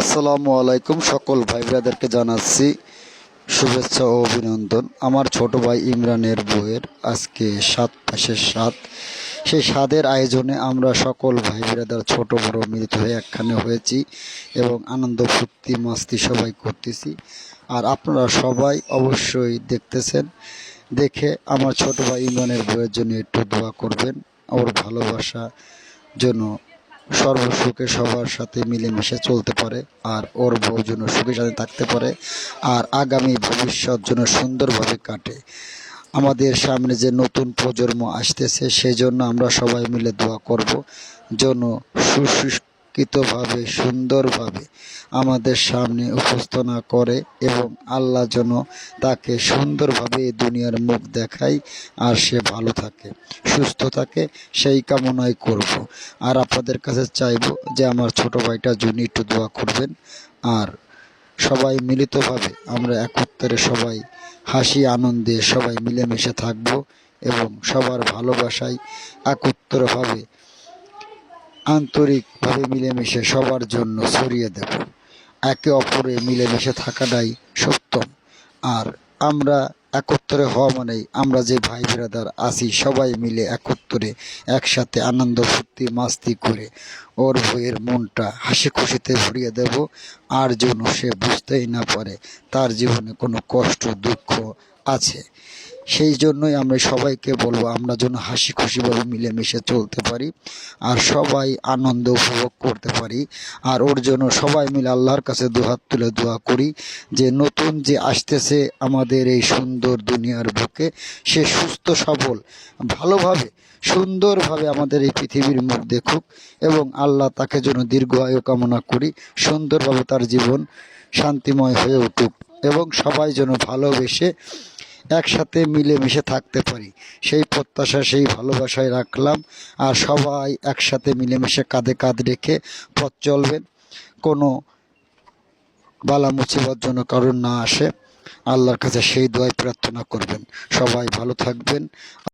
আসসালামু আলাইকুম সকল ভাই ব্রাদারকে জানাচ্ছি শুভেচ্ছা ও অভিনন্দন। আমার ছোট ভাই ইমরানের বইয়ের আজকে সাত পাশের সাত সেই স্বাদের আয়োজনে আমরা সকল ভাই ব্রাদার ছোট, বড় মিলিত হয়ে একখানে হয়েছি এবং আনন্দ, ফুর্তি, মাস্তি সবাই করতেছি। আর আপনারা সবাই অবশ্যই দেখতেছেন, দেখে আমার ছোট ভাই ইমরানের বইয়ের জন্য একটু দোয়া করবেন। ওর ভালোবাসা জন্য সর্বসুখে সবার সাথে মিলেমিশে চলতে পারে, আর ওর বউ যেন সুখে সাথে থাকতে পারে, আর আগামী ভবিষ্যৎ যেন সুন্দরভাবে কাটে। আমাদের সামনে যে নতুন প্রজন্ম আসতেছে সেই জন্য আমরা সবাই মিলে দোয়া করব যেন সুশিক্ষিতভাবে সুন্দরভাবে আমাদের সামনে উপস্থাপনা করে এবং আল্লাহ যেন তাকে সুন্দরভাবে এই দুনিয়ার মুখ দেখায় আর সে ভালো থাকে, সুস্থ থাকে, সেই কামনাই করব। আর আপনাদের কাছে চাইব যে আমার ছোট ভাইটা জন্য একটু দোয়া করবেন। আর সবাই মিলিতভাবে আমরা একত্রে সবাই হাসি, আনন্দে সবাই মিলেমিশে থাকব এবং সবার ভালোবাসায় একত্রভাবে আন্তরিকভাবে মিলেমিশে সবার জন্য ছড়িয়ে দেব। একে অপরে মিলেমিশে থাকাটাই সত্যম আর আমরা একত্রে হওয়া মানেই আমরা যে ভাই ব্রাদার আছি, সবাই মিলে একত্রে একসাথে আনন্দ, ফুর্তি, মাস্তি করে ওর বইয়ের মনটা হাসি খুশিতে ভরিয়ে দেব। আর যেন সে বুঝতেই না পারে তার জীবনে কোনো কষ্ট, দুঃখ আছে। সেই জন্যই আমরা সবাইকে বলব, আমরা যেন হাসি খুশিভাবে মিলেমিশে চলতে পারি আর সবাই আনন্দ উপভোগ করতে পারি আর ওর জন্য সবাই মিলে আল্লাহর কাছে দুহাত তুলে দোয়া করি যে নতুন যে আসতেছে আমাদের এই সুন্দর দুনিয়ার বুকে, সে সুস্থ, সবল, ভালোভাবে, সুন্দরভাবে আমাদের এই পৃথিবীর মুখ দেখুক এবং আল্লাহ তাকে যেন দীর্ঘ আয়ু কামনা করি, সুন্দরভাবে তার জীবন শান্তিময় হয়ে উঠুক এবং সবাই যেন ভালোবেসে একসাথে মিলেমিশে থাকতে পারি। সেই প্রত্যাশা, সেই ভালোবাসায় রাখলাম আর সবাই একসাথে মিলেমিশে কাঁধে কাঁধ রেখে পথ চলবেন। কোনো বালা মুসিবত যেন কারণ না আসে। আল্লাহর কাছে সেই দোয়াই প্রার্থনা করবেন। সবাই ভালো থাকবেন।